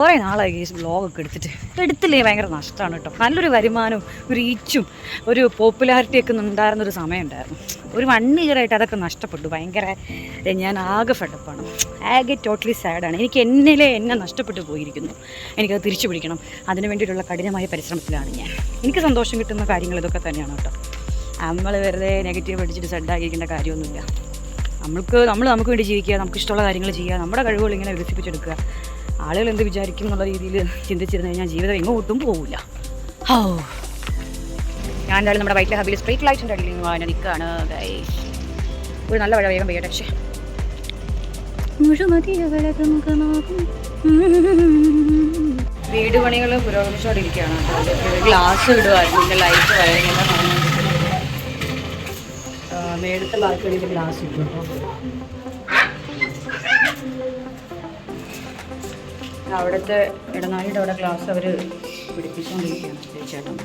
കുറേ നാളായി ഈ വ്ളോഗൊക്കെ എടുത്തിട്ട്. എടുത്തില്ലേ? ഭയങ്കര നഷ്ടമാണ് കേട്ടോ. നല്ലൊരു വരുമാനവും ഒരു ഈച്ചും ഒരു പോപ്പുലാരിറ്റി ഒക്കെ ഉണ്ടായിരുന്ന ഒരു സമയമുണ്ടായിരുന്നു. ഒരു വൺ ഇയറായിട്ട് അതൊക്കെ നഷ്ടപ്പെട്ടു. ഭയങ്കര ഞാൻ ആകെ ഫെഡപ്പാണ് ആകെ ടോട്ടലി സാഡാണ് എനിക്ക് എന്നിലെ എന്നെ നഷ്ടപ്പെട്ടു പോയിരിക്കുന്നു. എനിക്കത് തിരിച്ചു പിടിക്കണം. അതിന് വേണ്ടിയിട്ടുള്ള കഠിനമായ പരിശ്രമത്തിലാണ് ഞാൻ. എനിക്ക് സന്തോഷം കിട്ടുന്ന കാര്യങ്ങൾ ഇതൊക്കെ തന്നെയാണ് കേട്ടോ. നമ്മൾ വെറുതെ നെഗറ്റീവ് അടിച്ചിട്ട് സെഡാക്കിയിരിക്കേണ്ട കാര്യമൊന്നുമില്ല. നമ്മൾക്ക് നമ്മൾ നമുക്ക് വേണ്ടി ജീവിക്കുക നമുക്ക് ഇഷ്ടമുള്ള കാര്യങ്ങൾ ചെയ്യുക നമ്മുടെ കഴിവുകൾ ഇങ്ങനെ വികസിപ്പിച്ചെടുക്കുക. ആളുകൾ എന്ത് വിചാരിക്കും എന്നുള്ള രീതിയിൽ ചിന്തിച്ചിരുന്നു കഴിഞ്ഞാൽ ജീവിതം എങ്ങോട്ടും പോവില്ല. ഹോ. ഞാൻ എന്തായാലും നമ്മുടെ വൈറ്റ് ഹബിയിൽ സ്ട്രീറ്റ് ലൈറ്റിന്റെ അടിയിൽ നിന്ന് നിൽക്കുകയാണ്. ഒരു നല്ല വഴ വേഗം പെയ്യട്ടെ പക്ഷേ വീട് പണികൾ പുരോഗമിച്ചുകൊണ്ടിരിക്കുകയാണ് ഗ്ലാസ് ഇടുവായിരുന്നു. പിന്നെ ലൈറ്റ് വയറിങ്ങനെ മേടത്തെ ബാൽക്കണിയിൽ ഗ്ലാസ് ഇട്ടു. അവിടുത്തെ ഇടനാഴിയുടെ അവിടെ ഗ്ലാസ് അവർ പിടിപ്പിച്ചുകൊണ്ടിരിക്കുകയാണ് തീർച്ചയായിട്ടും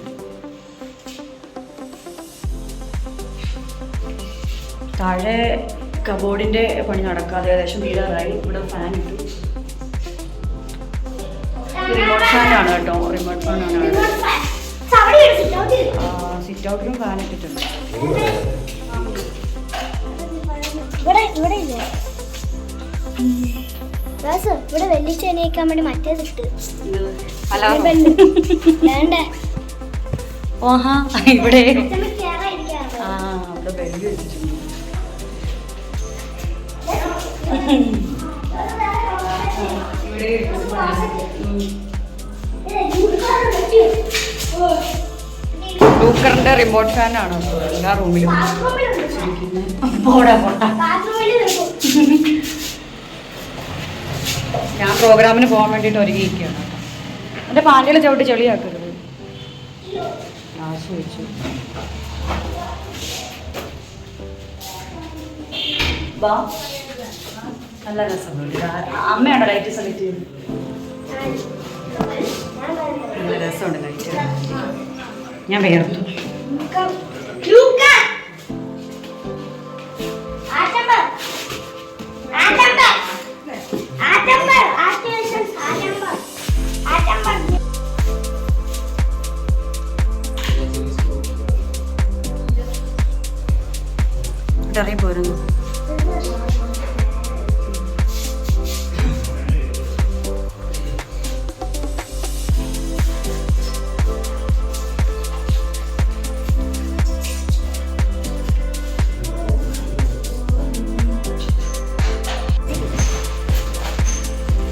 താഴെ കബോർഡിന്റെ പണി നടക്കാതെ ഏകദേശം തീരാറായി ഇവിടെ ഫാൻ ഇട്ടു. റിമോട്ട് ഫാനാണ് കേട്ടോ. റിമോട്ട് ഫാനാണ് സിറ്റ് ഔട്ടിലും ഫാൻ ഇട്ടിട്ടുണ്ട്. ഇവിടെ വെള്ളിച്ച എണീക്കാൻ വേണ്ടി മറ്റേത് ഇട്ട് ഹലോ. ഓഹാ ഇവിടെ. ആ അവിടെ ബെല്ല് വെച്ചിട്ടുണ്ട്. റിമോട്ട് ഫാനാണ് എല്ലാ റൂമിലും പോടാ പോടാ. ബാത്റൂമിൽ വെക്കും. ഞാൻ പ്രോഗ്രാമിന് പോകാൻ വേണ്ടിയിട്ട് ഒരുങ്ങിയിരിക്കുകയാണ് എന്റെ പാന്റിലെ ചവിട്ടി ചെളിയാക്കരുത്. ഗ്ലാസ് വെച്ചു നല്ല രസമുണ്ട് അമ്മയാണോ ലൈറ്റ് സെലക്ട് ചെയ്തത്? നല്ല രസമുണ്ട് ലൈറ്റ് ഞാൻ വേർത്തു. ഇറങ്ങി പോരുന്നു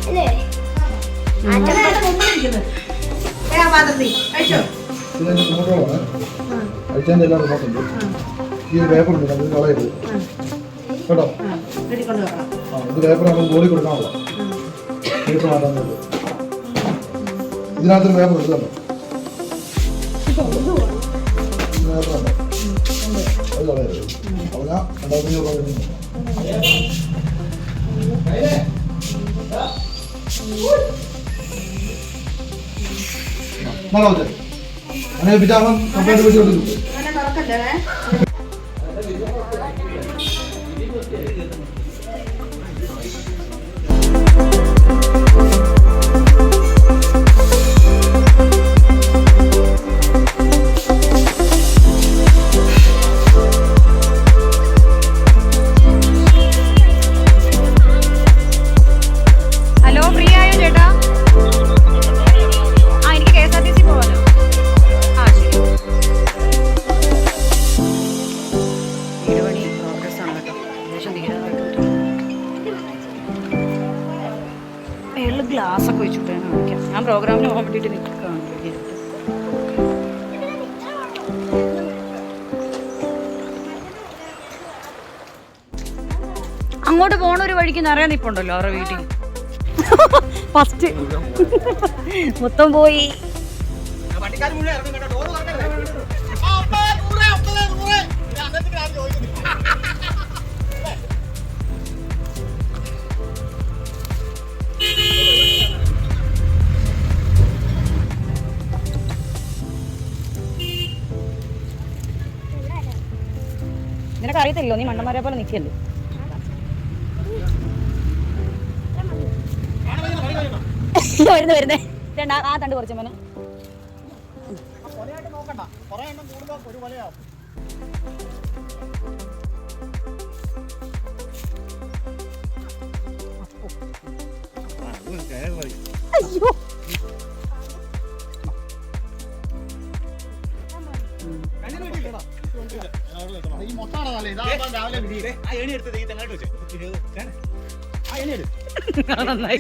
ഇല്ലേ? ആറ്റമ്പർ. ഇതിന്റെ റിമോട്ടുകളാണ് അയച്ചതിന്റെ എല്ലാ റിമോട്ടുണ്ട് ഈ പേപ്പർ ഉണ്ട് നമുക്ക് കളയരുത്. കേട്ടോ? ആ ഇത് പേപ്പർ നമ്മൾ ബോഡി കൊടുക്കാനുള്ള. പേപ്പർ മാറ്റാൻ വേണ്ടി. ഇതിനകത്തൊരു പേപ്പർ പേപ്പർ ഉണ്ട്. അത് കളയരുത്. പറഞ്ഞാൽ രണ്ടായിരത്തി രൂപ കഴിഞ്ഞു നാളെ അങ്ങനെ കൊടുത്തു ഹലോ അങ്ങോട്ട് പോണ ഒരു വഴിക്ക് നിറയെ നിപ്പുണ്ടല്ലോ അവരുടെ വീട്ടിൽ. ഫസ്റ്റ്. മൊത്തം പോയി. നിനക്കറിയത്തില്ലോ നീ മണ്ടന്മാരെ പോലെ നിൽക്കല്ലേ? വരുന്നു വരുന്നേ. രണ്ടാ ആ തണ്ട് കുറച്ച് മോനെ. അയ്യോ. നന്നായി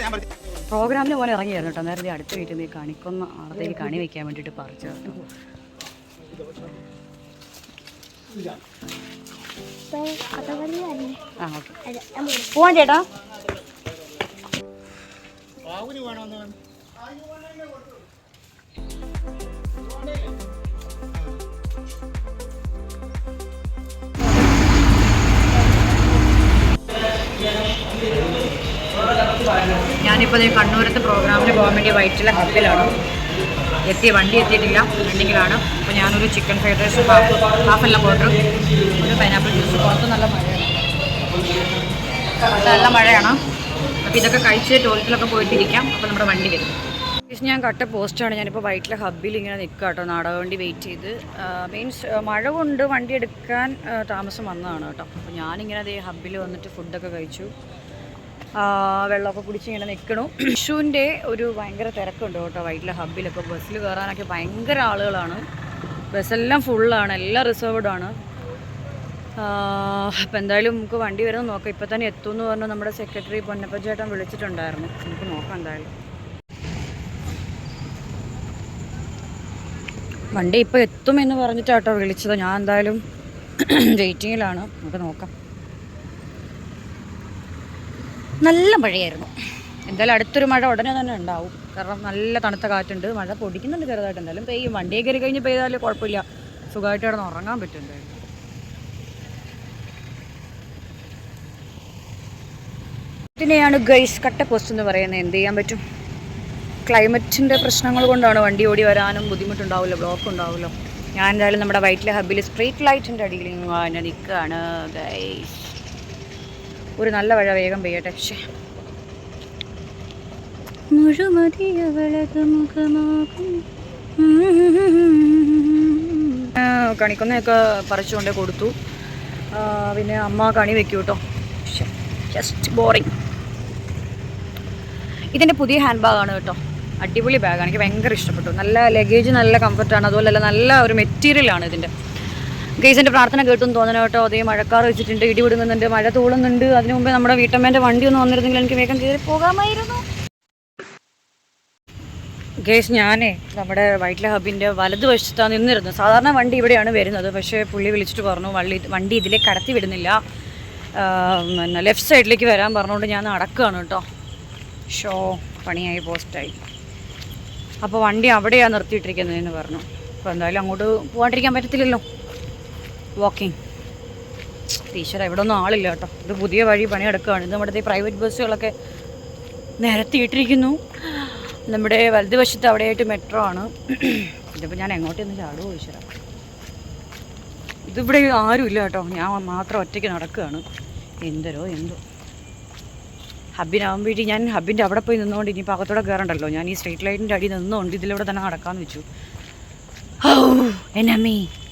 ഞാൻ പറഞ്ഞു പ്രോഗ്രാമിന് പോലെ ഇറങ്ങിയായിരുന്നു കേട്ടോ. നേരത്തെ അടുത്ത വീട്ടിൽ നിന്ന് കണിക്കൊന്ന് ആളത്തേക്ക് കണി വെക്കാൻ വേണ്ടിയിട്ട് പറിച്ചു പോവാൻ ചേട്ടാ. വേണമെന്ന് ഞാനിപ്പോൾ കണ്ണൂരത്തെ പ്രോഗ്രാമിന് പോകാൻ വേണ്ടി വൈറ്റിലെ ഹബിലാണ്. എത്തിയ വണ്ടി എത്തിയിട്ടില്ല പെൻഡിങ്ങിലാണ് അപ്പോൾ ഞാനൊരു chicken fried rice half half എല്ലാം ഓർഡർ ഒരു പൈനാപ്പിൾ ജ്യൂസ് പുറത്ത് നല്ല മഴയാണ്. നല്ല മഴയാണ്. അപ്പോൾ ഇതൊക്കെ കഴിച്ച് ടോയ്ലറ്റിലൊക്കെ പോയിട്ടിരിക്കാം. അപ്പോൾ നമ്മുടെ വണ്ടി വരും. Guys, ഞാൻ കട്ട പോസ്റ്റാണ്. ഞാനിപ്പോൾ വൈറ്റിലെ ഹബ്ബിൽ ഇങ്ങനെ നിൽക്കുക കേട്ടോ നാടക വണ്ടി വെയിറ്റ് ചെയ്ത്. മീൻസ് മഴ കൊണ്ട് വണ്ടി എടുക്കാൻ താമസം വന്നതാണ് കേട്ടോ അപ്പോൾ ഞാനിങ്ങനെ അതേ ഹബ്ബിൽ വന്നിട്ട് ഫുഡൊക്കെ കഴിച്ചു. വെള്ളമൊക്കെ കുടിച്ച് ഇങ്ങനെ നിൽക്കണു വിഷുവിന്റെ ഒരു ഭയങ്കര തിരക്കുണ്ട് കേട്ടോ വൈറ്റിലെ ഹബ്ബിലൊക്കെ ബസ്സിൽ കയറാനൊക്കെ ഭയങ്കര ആളുകളാണ്. ബസ്സെല്ലാം ഫുള്ളാണ് എല്ലാം റിസർവ്ഡ് ആണ്. അപ്പം എന്തായാലും നമുക്ക് വണ്ടി വരുന്ന നോക്കാം. ഇപ്പം തന്നെ എത്തും എന്ന് പറഞ്ഞു നമ്മുടെ സെക്രട്ടറി പൊന്നപ്പ ചേട്ടൻ വിളിച്ചിട്ടുണ്ടായിരുന്നു. നമുക്ക് നോക്കാം എന്തായാലും. വണ്ടി ഇപ്പോൾ എത്തുമെന്ന് പറഞ്ഞിട്ടാട്ടോ വിളിച്ചത്. ഞാൻ എന്തായാലും വെയിറ്റിങ്ങിലാണ് നമുക്ക് നോക്കാം. നല്ല മഴയായിരുന്നു. എന്തായാലും അടുത്തൊരു മഴ ഉടനെ തന്നെ ഉണ്ടാവും. കാരണം നല്ല തണുത്ത കാറ്റുണ്ട്. മഴ പൊടിക്കുന്നുണ്ട് ചെറുതായിട്ട്. എന്തായാലും പെയ്യും. വണ്ടിയെ കയറി കഴിഞ്ഞ് പെയ്താലും കുഴപ്പമില്ല. സുഖമായിട്ട് കിടന്ന് ഉറങ്ങാൻ പറ്റും എന്തായാലും. ഇതിനെയാണ് ഗൈസ് കട്ട പോസ്റ്റ് എന്ന് പറയുന്നത്. എന്ത് ചെയ്യാൻ പറ്റും? ക്ലൈമറ്റിന്റെ പ്രശ്നങ്ങൾ കൊണ്ടാണ് വണ്ടി ഓടി വരാനും ബുദ്ധിമുട്ടുണ്ടാവില്ല ബ്ലോക്ക് ഉണ്ടാവില്ല. ഞാൻ എന്തായാലും നമ്മുടെ വൈറ്റിലെ ഹബിൽ സ്ട്രീറ്റ് ലൈറ്റിന്റെ അടിയിൽ നിൽക്കുകയാണ് ഗൈസ്. ഒരു നല്ല വഴ വേഗം പെയ്യട്ടെ. പക്ഷേ മുഴുമതിയവളത് മുഖമാകും. ആ, കണിക്കൊന്നയൊക്കെ പറിച്ചുകൊണ്ട് കൊടുത്തു. പിന്നെ അമ്മ കണി വെക്കൂ കേട്ടോ ജസ്റ്റ് ബോറിങ് ഇതിന്റെ പുതിയ ഹാൻഡ് ബാഗാണ് കേട്ടോ അടിപൊളി ബാഗാണ് എനിക്ക് ഭയങ്കര ഇഷ്ടപ്പെട്ടു. നല്ല ലഗേജ് നല്ല കംഫർട്ടാണ് അതുപോലെ നല്ല ഒരു മെറ്റീരിയലാണ് ഇതിന്റെ ഗെയ്സിന്റെ പ്രാർത്ഥന കേട്ടും തോന്നണം കേട്ടോ. അതേ മഴക്കാർ വെച്ചിട്ടുണ്ട് ഇടി വിടുന്നുണ്ട് മഴ തൂളുന്നുണ്ട്. അതിനു മുമ്പേ നമ്മുടെ വീട്ടമ്മേന്റെ വണ്ടി ഒന്ന് വന്നിരുന്നെങ്കിൽ എനിക്ക് വേഗം കയറി പോകാമായിരുന്നു. ഗേസ് ഞാനേ നമ്മുടെ വൈറ്റ്ല ഹബിന്റെ വലതുവശത്താണ് നിന്നിരുന്നത്. സാധാരണ വണ്ടി ഇവിടെയാണ് വരുന്നത്. പക്ഷേ പുള്ളി വിളിച്ചിട്ട് പറഞ്ഞു വള്ളി വണ്ടി ഇതിലേക്ക് കടത്തി വിടുന്നില്ല. പിന്നെ ലെഫ്റ്റ് സൈഡിലേക്ക് വരാൻ പറഞ്ഞുകൊണ്ട് ഞാൻ നടക്കുകയാണ് കേട്ടോ. ഷോ പണിയായി പോസ്റ്റായി. അപ്പോൾ വണ്ടി അവിടെയാണ് നിർത്തിയിട്ടിരിക്കുന്നതെന്ന് പറഞ്ഞു. അപ്പോൾ എന്തായാലും അങ്ങോട്ട് പോകാണ്ടിരിക്കാൻ പറ്റത്തില്ലല്ലോ. വാക്കിംഗ് ടീച്ചർ ഇവിടെ ഒന്നും ആളില്ല കേട്ടോ. ഇത് പുതിയ വഴി പണിയെടുക്കുകയാണ്. ഇത് നമ്മുടെ പ്രൈവറ്റ് ബസ്സുകളൊക്കെ നിരത്തിയിട്ടിരിക്കുന്നു. നമ്മുടെ വലതുവശത്ത് അവിടെയായിട്ട് മെട്രോ ആണ്. ഇതിപ്പോൾ ഞാൻ എങ്ങോട്ടൊന്ന് ചാടുമോ ഈശ്വര ഇതിവിടെ ആരുമില്ല കേട്ടോ. ഞാൻ മാത്രം ഒറ്റയ്ക്ക് നടക്കുകയാണ്. എന്തരോ എന്തോ. വീട്ടിൽ ഞാൻ ഹബിന്റെ അവിടെ പോയി നിന്നുകൊണ്ട് ഇനി പാകത്തോടെ കയറണ്ടല്ലോ ഞാൻ ഈ സ്ട്രീറ്റ് ലൈറ്റിന്റെ അടി നിന്നുകൊണ്ട് ഇതിലൂടെ തന്നെ നടക്കാമെന്ന് വെച്ചു. ഓ എന്നമ്മേ ഹും.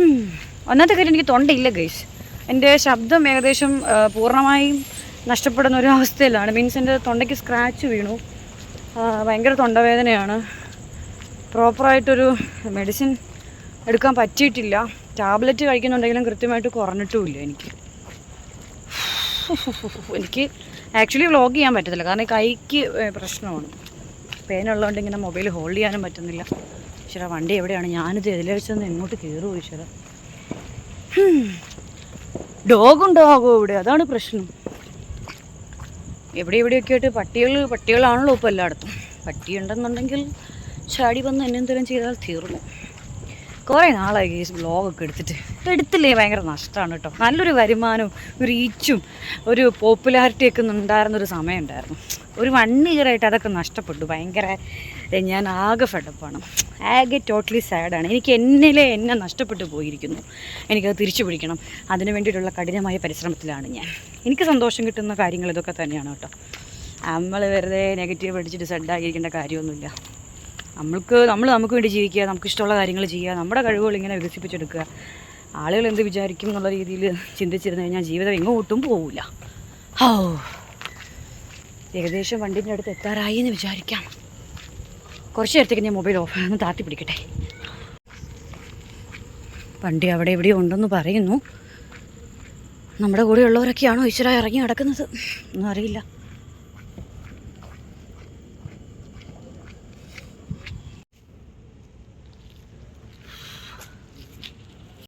ഒന്നാമത്തെ കാര്യം എനിക്ക് തൊണ്ടയില്ല ഗൈസ് എന്റെ ശബ്ദം ഏകദേശം പൂർണമായും നഷ്ടപ്പെടുന്ന ഒരു അവസ്ഥയിലാണ്. മീൻസ് എന്റെ തൊണ്ടയ്ക്ക് സ്ക്രാച്ച് വീണു. ഭയങ്കര തൊണ്ടവേദനയാണ്. പ്രോപ്പറായിട്ടൊരു മെഡിസിൻ എടുക്കാൻ പറ്റിയിട്ടില്ല. ടാബ്ലറ്റ് കഴിക്കുന്നുണ്ടെങ്കിലും കൃത്യമായിട്ട് കുറഞ്ഞിട്ടുമില്ല എനിക്ക്. എനിക്ക് ആക്ച്വലി വ്ലോഗ് ചെയ്യാൻ പറ്റത്തില്ല. കാരണം കൈക്ക് പ്രശ്നമാണ്. പെയിനുള്ളതുകൊണ്ട് ഇങ്ങനെ മൊബൈൽ ഹോൾഡ് ചെയ്യാനും പറ്റുന്നില്ല. ഈശ്വര വണ്ടി എവിടെയാണ്? ഞാനിത് എതിലെ വെച്ചൊന്ന് എങ്ങോട്ട് കയറുമോ ഈശ്വര. ഡോഗുണ്ടാകോ ഇവിടെ അതാണ് പ്രശ്നം. എവിടെ എവിടെയൊക്കെ ആയിട്ട് പട്ടികൾ പട്ടികളാണല്ലോ ഇപ്പോൾ എല്ലായിടത്തും. പട്ടി ഉണ്ടെന്നുണ്ടെങ്കിൽ ചാടി വന്ന് എന്നെന്തെങ്കിലും ചെയ്താൽ തീർന്നു. കുറേ നാളായി ഈ വ്ളോഗൊക്കെ എടുത്തിട്ട്. എടുത്തില്ലേ? ഭയങ്കര നഷ്ടമാണ് കേട്ടോ. നല്ലൊരു വരുമാനവും ഒരു റീച്ചും ഒരു പോപ്പുലാരിറ്റിയൊക്കെ ഉണ്ടായിരുന്നൊരു സമയം ഉണ്ടായിരുന്നു. ഒരു വൺ ഇയറായിട്ട് അതൊക്കെ നഷ്ടപ്പെട്ടു. ഭയങ്കര ഞാൻ ആകെ ഫെഡപ്പാണ് ആകെ ടോട്ടലി സാഡാണ് എനിക്ക് എന്നിലെ എന്നെ നഷ്ടപ്പെട്ടു പോയിരിക്കുന്നു. എനിക്കത് തിരിച്ചു പിടിക്കണം. അതിനു വേണ്ടിയിട്ടുള്ള കഠിനമായ പരിശ്രമത്തിലാണ് ഞാൻ. എനിക്ക് സന്തോഷം കിട്ടുന്ന കാര്യങ്ങൾ ഇതൊക്കെ തന്നെയാണ് കേട്ടോ. നമ്മൾ വെറുതെ നെഗറ്റീവ് അടിച്ചിട്ട് ആയിരിക്കേണ്ട കാര്യമൊന്നുമില്ല. നമ്മൾക്ക് നമ്മൾ നമുക്ക് വേണ്ടി ജീവിക്കുക നമുക്ക് ഇഷ്ടമുള്ള കാര്യങ്ങൾ ചെയ്യുക നമ്മുടെ കഴിവുകൾ ഇങ്ങനെ വികസിപ്പിച്ചെടുക്കുക. ആളുകൾ എന്ത് വിചാരിക്കും എന്നുള്ള രീതിയിൽ ചിന്തിച്ചിരുന്നു കഴിഞ്ഞാൽ ജീവിതം എങ്ങോട്ടും പോവില്ല ഹോ. ഏകദേശം വണ്ടിന്റെ അടുത്ത് എത്താറായി എന്ന് വിചാരിക്കാം. കുറച്ച് നേരത്തേക്ക് ഞാൻ മൊബൈൽ ഓഫ് ഒന്ന് താത്തി പിടിക്കട്ടെ. വണ്ടി അവിടെ എവിടെയോ ഉണ്ടെന്ന് പറയുന്നു. നമ്മുടെ കൂടെയുള്ളവരൊക്കെയാണോ ഈശ്വര ഇറങ്ങി നടക്കുന്നത്? ഒന്നും അറിയില്ല.